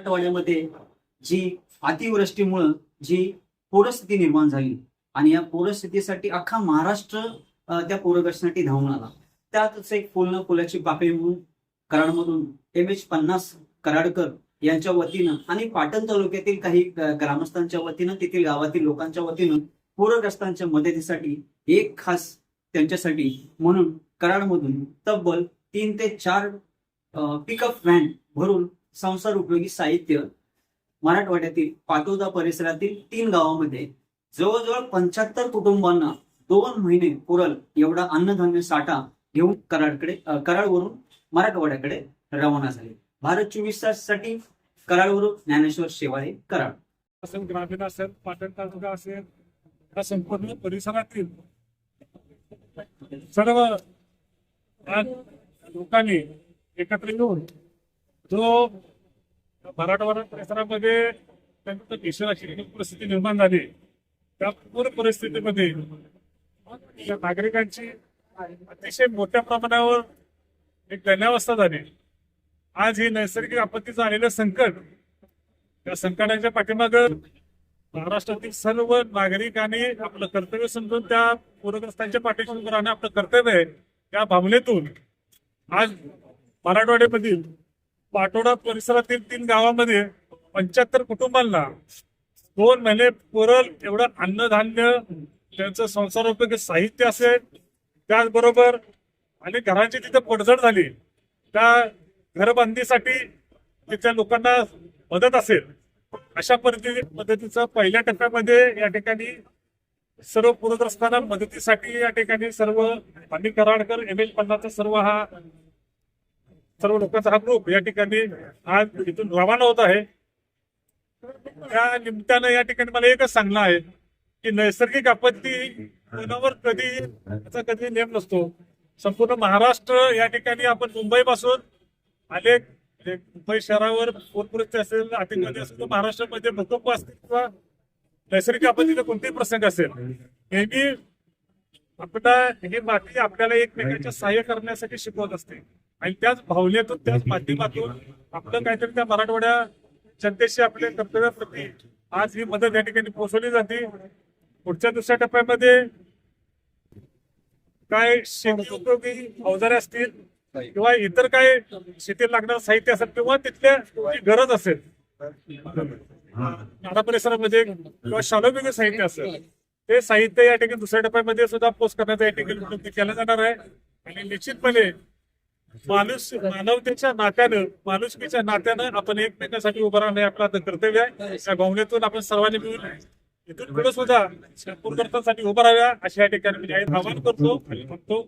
मराठवाड्यामध्ये जी अतिवृष्टीमुळं जी पूरस्थिती निर्माण झाली आणि या पूरस्थितीसाठी अख्खा महाराष्ट्र त्या पूरग्रस्तासाठी धावून आला. त्यातच एक फुलनं फुलाची पाकळी म्हणून कराडमधून एम एच पन्नास कराडकर यांच्या वतीनं आणि पाटण तालुक्यातील काही ग्रामस्थांच्या वतीनं तेथील गावातील लोकांच्या वतीनं पूरग्रस्तांच्या मदतीसाठी एक खास त्यांच्यासाठी म्हणून कराडमधून तब्बल तीन ते चार पिकअप व्हॅन भरून संसार उपयोगी साहित्य मराठवाड्यातील पाटोदा परिसरातील तीन गावामध्ये जवळजवळ पंच्याहत्तर कुटुंबांना दोन महिने पुरल एवढा अन्नधान्य साठा घेऊन कराडकडे कराडवरून मराठवाड्याकडे रवाना झाले. भारत चोवीस ताससाठी कराडवरून ज्ञानेश्वर शेवाळे कराड. ग्रामीण असेल पाटण तालुका असेल या संपूर्ण परिसरातील सर्व लोकांनी एकत्र येऊन जो मराठवाडा परिसरामध्ये त्यांचं भीषण अशी परिस्थिती निर्माण झाली. त्या पूर परिस्थितीमध्ये नागरिकांची अतिशय मोठ्या प्रमाणावर एक दैन्यावस्था झाली. आज ही नैसर्गिक आपत्तीचं आलेलं संकट त्या संकटाच्या पाठीमाग महाराष्ट्रातील सर्व नागरिकांनी आपलं कर्तव्य समजून त्या पूरग्रस्तांच्या पाठीशी राहणं आपलं कर्तव्य आहे. त्या भावनेतून आज मराठवाड्यामधील पाटोडा परिसरातील तीन गावामध्ये पंच्याहत्तर कुटुंबांना दोन महिने पुरल एवढं अन्नधान्य त्यांचं संसारोपयोगी साहित्य असेल त्याचबरोबर आणि घरांची तिथे पडझड झाली त्या घरबांधीसाठी तिथल्या लोकांना मदत असेल अशा पद्धती मदतीचं पहिल्या टप्प्यामध्ये या ठिकाणी सर्व पूरग्रस्तांना मदतीसाठी या ठिकाणी सर्व आम्ही कराडकर एम एच पन्नाचा सर्व हा सर्व लोकांचा हा ग्रुप या ठिकाणी आज इथून रवाना होत आहे. त्या निमित्तानं या ठिकाणी मला एकच सांगणं आहे की नैसर्गिक आपत्ती कोणावर कधी त्याचा कधी नेम नसतो. संपूर्ण महाराष्ट्र या ठिकाणी आपण मुंबईपासून अनेक मुंबई शहरावर पूरपरिस्थिती असेल अतिवृष्टी असेल तर महाराष्ट्रामध्ये भूकंप असतील किंवा नैसर्गिक आपत्तीचा कोणतेही प्रसंग असेल नेहमी आपला ही माती आपल्याला एकमेकांच्या सहाय्य करण्यासाठी शिकवत असते. आणि त्याच भावनेतून त्याच माध्यमातून आपलं काहीतरी त्या मराठवाड्या जनतेशी आपले कर्तव्याप्रती आज ही मदत या ठिकाणी पोहोचवली जाते. पुढच्या दुसऱ्या टप्प्यामध्ये काय शेती उपयोगी अवजारे असतील किंवा इतर काय शेतीला लागणारं साहित्य असेल किंवा तिथल्या गरज असेल नाना परिसरामध्ये किंवा शालोपयोगी साहित्य असेल ते साहित्य या ठिकाणी दुसऱ्या टप्प्यामध्ये सुद्धा पोस्ट करण्याचा या ठिकाणी केला जाणार आहे. आणि निश्चितपणे माणूस मानवतेच्या नात्यानं माणुसकीच्या नात्यानं आपण एकमेकांसाठी उभं राहणं आपलं आता कर्तव्य आहे. या भावनेतून आपण सर्वांनी मिळून इथून पुढे सुद्धा पूरग्रस्तांसाठी उभं राहाव्या अशा या ठिकाणी मी आवाहन करतो आणि म्हणतो.